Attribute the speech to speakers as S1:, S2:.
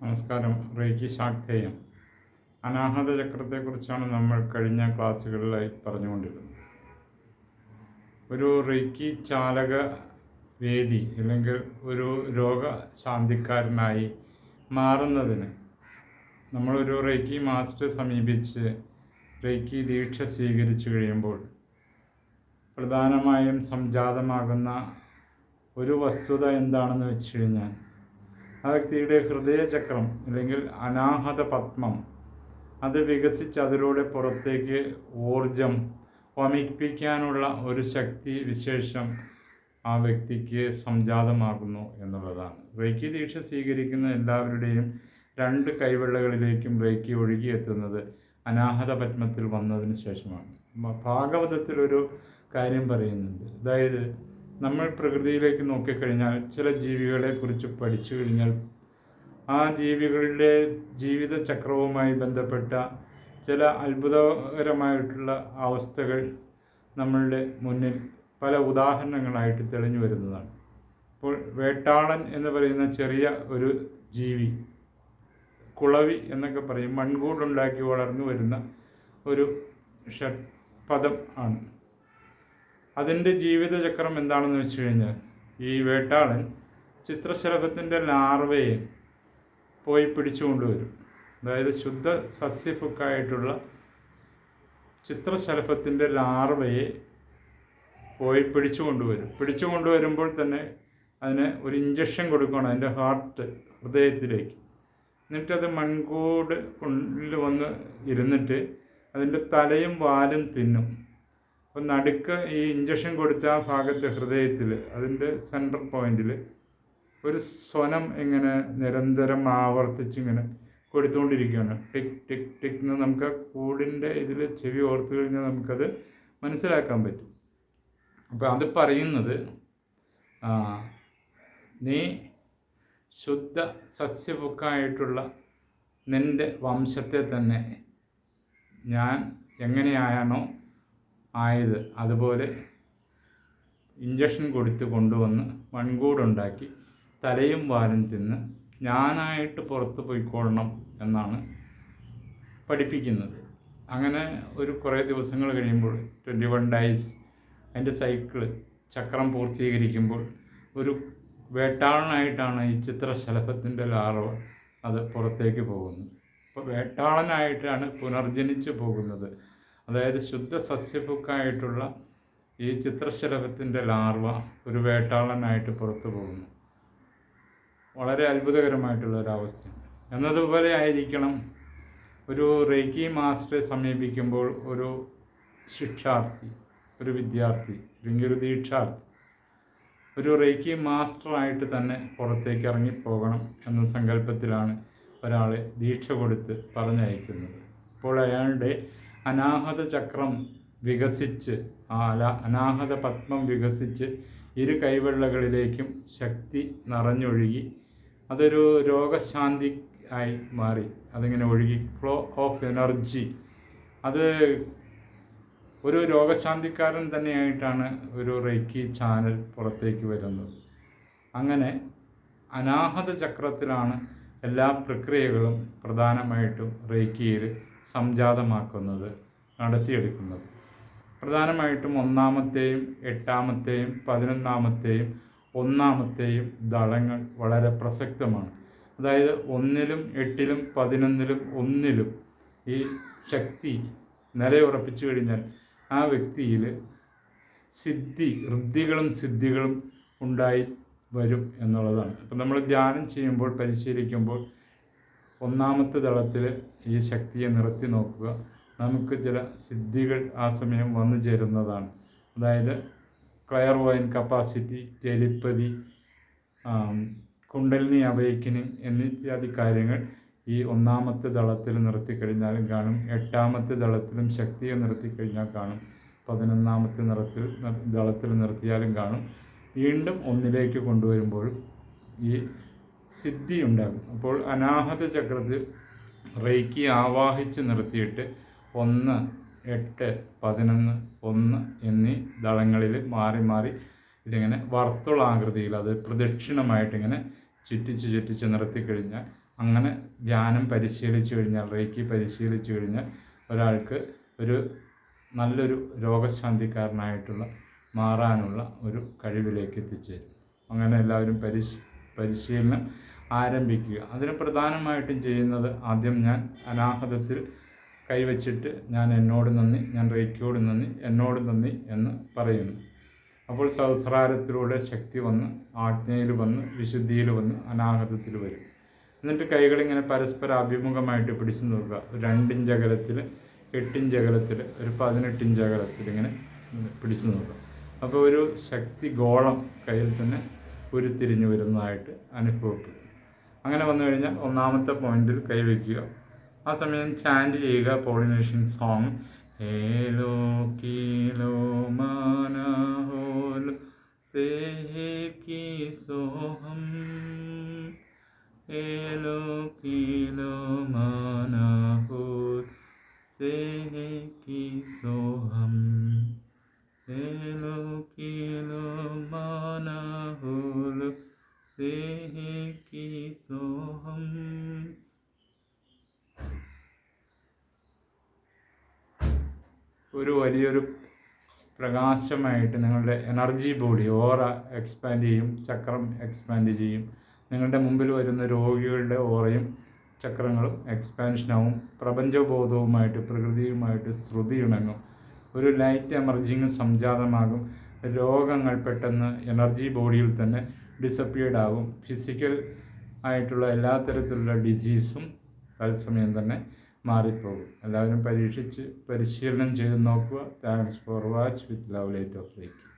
S1: നമസ്കാരം റേക്കി ശാക്തേയം അനാഹത ചക്രത്തെക്കുറിച്ചാണ് നമ്മൾ കഴിഞ്ഞ ക്ലാസ്സുകളിലായി പറഞ്ഞുകൊണ്ടിരുന്നത്. ഒരു റേക്കി ചാലക വേദി അല്ലെങ്കിൽ ഒരു രോഗശാന്തിക്കാരനായി മാറുന്നതിന് നമ്മളൊരു റേക്കി മാസ്റ്റർ സമീപിച്ച് റേക്കി ദീക്ഷ സ്വീകരിച്ചു കഴിയുമ്പോൾ പ്രധാനമായും സംജാതമാകുന്ന ഒരു വസ്തുത എന്താണെന്ന് വെച്ച് കഴിഞ്ഞാൽ ആ വ്യക്തിയുടെ ഹൃദയചക്രം അല്ലെങ്കിൽ അനാഹത പത്മം അത് വികസിച്ച് അതിലൂടെ പുറത്തേക്ക് ഊർജം വമിപ്പിക്കാനുള്ള ഒരു ശക്തി വിശേഷം ആ വ്യക്തിക്ക് സംജാതമാകുന്നു എന്നുള്ളതാണ്. റേക്കി ദീക്ഷ സ്വീകരിക്കുന്ന എല്ലാവരുടെയും രണ്ട് കൈവെള്ളകളിലേക്കും റേക്കി ഒഴുകിയെത്തുന്നത് അനാഹത പത്മത്തിൽ വന്നതിന് ശേഷമാണ്. ഭാഗവതത്തിലൊരു കാര്യം പറയുന്നുണ്ട്. അതായത് നമ്മൾ പ്രകൃതിയിലേക്ക് നോക്കിക്കഴിഞ്ഞാൽ ചില ജീവികളെ കുറിച്ച് പഠിച്ചു കഴിഞ്ഞാൽ ആ ജീവികളുടെ ജീവിത ചക്രവുമായി ബന്ധപ്പെട്ട ചില അത്ഭുതകരമായിട്ടുള്ള അവസ്ഥകൾ നമ്മളുടെ മുന്നിൽ പല ഉദാഹരണങ്ങളായിട്ട് തെളിഞ്ഞു വരുന്നതാണ്. അപ്പോൾ വേട്ടാളൻ എന്ന് പറയുന്ന ചെറിയ ഒരു ജീവി കുളവി എന്നൊക്കെ പറയും മൺകൂടുണ്ടാക്കി വളർന്നു വരുന്ന ഒരു ഷഡ്പദം ആണ്. അതിന്റെ ജീവിതചക്രം എന്താണെന്ന് വെച്ച് കഴിഞ്ഞാൽ ഈ വേട്ടാളൻ ചിത്രശലഭത്തിന്റെ ലാർവയെ പോയി പിടിച്ചുകൊണ്ടുവരും അതായത് ശുദ്ധ സസ്യഫുക്കായിട്ടുള്ള ചിത്രശലഭത്തിന്റെ ലാർവയെ പോയി പിടിച്ചു കൊണ്ടുവരും. പിടിച്ചു കൊണ്ടുവരുമ്പോൾ തന്നെ അതിന് ഒരു ഇഞ്ചക്ഷൻ കൊടുക്കണം അതിന്റെ ഹാർട്ട് ഹൃദയത്തിലേക്ക്. എന്നിട്ടത് മൺകൂട് ഉള്ളിൽ വന്ന് ഇരുന്നിട്ട് അതിന്റെ തലയും വാലും തിന്നും. അപ്പം നടുക്ക് ഈ ഇഞ്ചക്ഷൻ കൊടുത്ത ആ ഭാഗത്ത് ഹൃദയത്തിൽ അതിന്റെ സെൻട്രൽ പോയിന്റിൽ ഒരു സ്വനം ഇങ്ങനെ നിരന്തരം ആവർത്തിച്ചിങ്ങനെ കൊടുത്തുകൊണ്ടിരിക്കുകയാണ്. ടിക് ടിക് ടിക് എന്ന് നമുക്ക് കൂടിന്റെ ഇതിൽ ചെവി ഓർത്തു കഴിഞ്ഞാൽ നമുക്കത് മനസ്സിലാക്കാൻ പറ്റും. അപ്പോൾ അത് പറയുന്നത് നീ ശുദ്ധ സസ്യബുക്കായിട്ടുള്ള നിന്റെ വംശത്തെ തന്നെ ഞാൻ എങ്ങനെയാണോ ആയത്. അതുപോലെ ഇഞ്ചക്ഷൻ കൊടുത്ത് കൊണ്ടുവന്ന് മൺകൂടുണ്ടാക്കി തലയും വാലും തിന്ന് ഞാനായിട്ട് പുറത്ത് പോയിക്കൊള്ളണം എന്നാണ് പഠിപ്പിക്കുന്നത്. അങ്ങനെ ഒരു കുറേ ദിവസങ്ങൾ കഴിയുമ്പോൾ ട്വന്റി വൺ ഡേയ്സ് അതിന്റെ സൈക്കിൾ ചക്രം പൂർത്തീകരിക്കുമ്പോൾ ഒരു വേട്ടാളനായിട്ടാണ് ഈ ചിത്രശലഭത്തിന്റെ ലാർവ അത് പുറത്തേക്ക് പോകുന്നത്. അപ്പോൾ വേട്ടാളനായിട്ടാണ് പുനർജനിച്ച് പോകുന്നത്. അതായത് ശുദ്ധ സസ്യഭുക്കായിട്ടുള്ള ഈ ചിത്രശലഭത്തിന്റെ ലാർവ ഒരു വേട്ടാളനായിട്ട് പുറത്തു പോകുന്നു. വളരെ അത്ഭുതകരമായിട്ടുള്ള ഒരവസ്ഥയാണ് എന്നതുപോലെ ആയിരിക്കണം ഒരു റേക്കി മാസ്റ്ററെ സമീപിക്കുമ്പോൾ ഒരു ശിക്ഷാർത്ഥി ഒരു വിദ്യാർത്ഥി അല്ലെങ്കിൽ ഒരു ദീക്ഷാർത്ഥി ഒരു റേക്കി മാസ്റ്ററായിട്ട് തന്നെ പുറത്തേക്ക് ഇറങ്ങിപ്പോകണം എന്ന സങ്കല്പത്തിലാണ് ഒരാളെ ദീക്ഷ കൊടുത്ത് പറഞ്ഞയക്കുന്നത്. അപ്പോൾ അയാളുടെ അനാഹത ചക്രം വികസിച്ച് ആല അനാഹത പത്മം വികസിച്ച് ഇരു കൈവെള്ളകളിലേക്കും ശക്തി നിറഞ്ഞൊഴുകി അതൊരു രോഗശാന്തി ആയി മാറി. അതിങ്ങനെ ഒഴുകി ഫ്ലോ ഓഫ് എനർജി. അത് ഒരു രോഗശാന്തിക്കാരൻ തന്നെയായിട്ടാണ് ഒരു റേക്കി ചാനൽ പുറത്തേക്ക് വരുന്നത്. അങ്ങനെ അനാഹത ചക്രത്തിലാണ് എല്ലാ പ്രക്രിയകളും പ്രധാനമായിട്ടും റേക്കിയിൽ സംജാതമാക്കുന്നത് നടത്തിയെടുക്കുന്നത്. പ്രധാനമായിട്ടും ഒന്നാമത്തെയും എട്ടാമത്തെയും പതിനൊന്നാമത്തെയും ഒന്നാമത്തെയും ദളങ്ങൾ വളരെ പ്രസക്തമാണ്. അതായത് ഒന്നിലും എട്ടിലും പതിനൊന്നിലും ഒന്നിലും ഈ ശക്തി നിലയുറപ്പിച്ചു കഴിഞ്ഞാൽ ആ വ്യക്തിയിൽ സിദ്ധി ഋദ്ധികളും സിദ്ധികളും ഉണ്ടായി വരും എന്നുള്ളതാണ്. അപ്പം നമ്മൾ ധ്യാനം ചെയ്യുമ്പോൾ പരിശീലിക്കുമ്പോൾ ഒന്നാമത്തെ തളത്തിൽ ഈ ശക്തിയെ നിർത്തി നോക്കുക. നമുക്ക് ചില സിദ്ധികൾ ആ സമയം വന്നു ചേരുന്നതാണ്. അതായത് clairvoyance capacity telepathy kundalini അവയക്കിനി എന്നിത്യാദി കാര്യങ്ങൾ ഈ ഒന്നാമത്തെ ദളത്തിൽ നിർത്തിക്കഴിഞ്ഞാലും കാണും. എട്ടാമത്തെ ദളത്തിലും ശക്തിയെ നിർത്തിക്കഴിഞ്ഞാൽ കാണും. പതിനൊന്നാമത്തെ നിറത്തിൽ ദളത്തിൽ നിർത്തിയാലും കാണും. വീണ്ടും ഒന്നിലേക്ക് കൊണ്ടുവരുമ്പോഴും ഈ സിദ്ധി ഉണ്ടാകും അപ്പോൾ അനാഹത ചക്രത്തിൽ റേക്കി ആവാഹിച്ച് നിർത്തിയിട്ട് ഒന്ന് എട്ട് പതിനൊന്ന് ഒന്ന് എന്നീ ദളങ്ങളിൽ മാറി മാറി ഇതിങ്ങനെ വർത്തുളാകൃതിയിൽ അത് പ്രദക്ഷിണമായിട്ടിങ്ങനെ ചുറ്റിച്ച് ചുറ്റിച്ച് നിർത്തിക്കഴിഞ്ഞാൽ അങ്ങനെ ധ്യാനം പരിശീലിച്ചു കഴിഞ്ഞാൽ റേക്കി പരിശീലിച്ചു കഴിഞ്ഞാൽ ഒരാൾക്ക് ഒരു നല്ലൊരു രോഗശാന്തിക്കാരനായിട്ടുള്ള മാറാനുള്ള ഒരു കഴിവിലേക്ക് എത്തിച്ചേരും. അങ്ങനെ എല്ലാവരും പരിശ് പരിശീലനം ആരംഭിക്കുക. അതിന് പ്രധാനമായിട്ടും ചെയ്യുന്നത് ആദ്യം ഞാൻ അനാഹതത്തിൽ കൈവച്ചിട്ട് ഞാൻ എന്നോട് നന്ദി ഞാൻ റേക്കിയോട് നന്ദി എന്നോട് നന്ദി എന്ന് പറയുന്നു. അപ്പോൾ സഹസ്രാരത്തിലൂടെ ശക്തി വന്ന് ആജ്ഞയിൽ വന്ന് വിശുദ്ധിയിൽ വന്ന് അനാഹതത്തിൽ വരും. എന്നിട്ട് കൈകളിങ്ങനെ പരസ്പരം അഭിമുഖമായിട്ട് പിടിച്ചു നോക്കുക. രണ്ടിഞ്ച് അകലത്തിൽ എട്ടിഞ്ച് അകലത്തിൽ ഒരു പതിനെട്ടിഞ്ച് അകലത്തിൽ ഇങ്ങനെ പിടിച്ചു നോക്കുക. അപ്പോൾ ഒരു ശക്തി ഗോളം കയ്യിൽ തന്നെ ഉരുത്തിരിഞ്ഞു വരുന്നതായിട്ട് അനുഭവപ്പെടും അങ്ങനെ വന്നു കഴിഞ്ഞാൽ ഒന്നാമത്തെ പോയിന്റിൽ കൈവയ്ക്കുക. ആ സമയം ചാൻഡ് ചെയ്യുക പോളിനേഷൻ സോങ് ഏലോ കീലോ മാനഹോലോ സേഹി സോഹം. ഏലോ കീലോ മാനഹോൽ സേഹി ഒരു വലിയൊരു പ്രകാശമായിട്ട് നിങ്ങളുടെ എനർജി ബോഡി ഓറ എക്സ്പാൻഡ് ചെയ്യും ചക്രം എക്സ്പാൻഡ് ചെയ്യും. നിങ്ങളുടെ മുമ്പിൽ വരുന്ന രോഗികളുടെ ഓറയും ചക്രങ്ങളും എക്സ്പാൻഷനാവും പ്രപഞ്ചബോധവുമായിട്ട് പ്രകൃതിയുമായിട്ട് ശ്രുതി ഇണങ്ങും. ഒരു ലൈറ്റ് എമർജിങ് സംജാതമാകും. രോഗങ്ങൾ പെട്ടെന്ന് എനർജി ബോഡിയിൽ തന്നെ ഡിസപ്പിയേഡ് ആകും. ഫിസിക്കൽ ആയിട്ടുള്ള എല്ലാ തരത്തിലുള്ള ഡിസീസും തത്സമയം തന്നെ മാറിപ്പോകും. എല്ലാവരും പരീക്ഷിച്ച് പരിശീലനം ചെയ്ത് നോക്കുക. Thanks for watch with love light of like